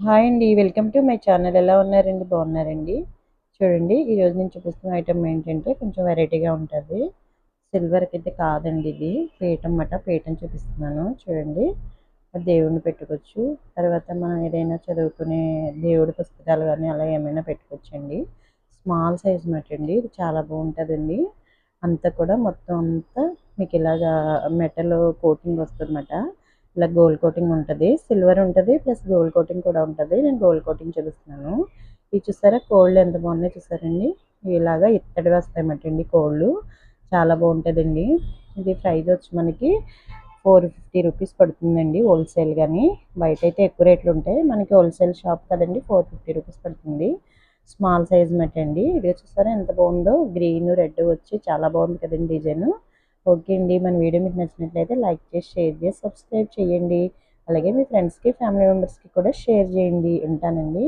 Hi అండి. Welcome to my channel. ఎలా ఉన్నారండి? బాగున్నారండి? చూడండి ఈరోజు నేను చూపిస్తున్న ఐటమ్ ఏంటంటే కొంచెం వెరైటీగా ఉంటుంది. సిల్వర్కి అయితే కాదండి ఇది. పీఠం అన్నమాట పీఠం చూపిస్తున్నాను. చూడండి దేవుడిని పెట్టుకోవచ్చు. తర్వాత మనం ఏదైనా చదువుకునే దేవుడి పుస్తకాలు కానీ అలా ఏమైనా పెట్టుకోవచ్చండి. స్మాల్ సైజ్ మాట అండి ఇది చాలా బాగుంటుందండి. అంతా కూడా మొత్తం అంతా మీకు ఇలాగా మెటల్ కోటింగ్ వస్తుందన్నమాట ఇలా గోల్డ్ కోటింగ్ ఉంటుంది సిల్వర్ ఉంటుంది ప్లస్ గోల్డ్ కోటింగ్ కూడా ఉంటుంది. నేను గోల్డ్ కోటింగ్ చూపిస్తున్నాను. ఇది చూసారా కోళ్ళు ఎంత బాగున్నాయి చూసారండి ఇలాగా ఇత్తడి వస్తాయన్నమాట కోళ్ళు చాలా బాగుంటుందండి. ఇది ప్రైజ్ వచ్చి మనకి ఫోర్ ఫిఫ్టీ రూపీస్ పడుతుందండి హోల్సేల్ కానీ బయట అయితే ఎక్కువ రేట్లు ఉంటాయి. మనకి హోల్సేల్ షాప్ కదండి ఫోర్ ఫిఫ్టీ రూపీస్ పడుతుంది. స్మాల్ సైజ్ మెట్ అండి ఇది చూసారా ఎంత బాగుందో? గ్రీన్ రెడ్ వచ్చి చాలా బాగుంది కదండి డిజైన్ ఓకే అండి. మన వీడియో మీకు నచ్చినట్లయితే లైక్ చేసి షేర్ చేసి సబ్స్క్రైబ్ చేయండి. అలాగే మీ ఫ్రెండ్స్కి ఫ్యామిలీ మెంబర్స్కి కూడా షేర్ చేయండి. ఉంటానండి.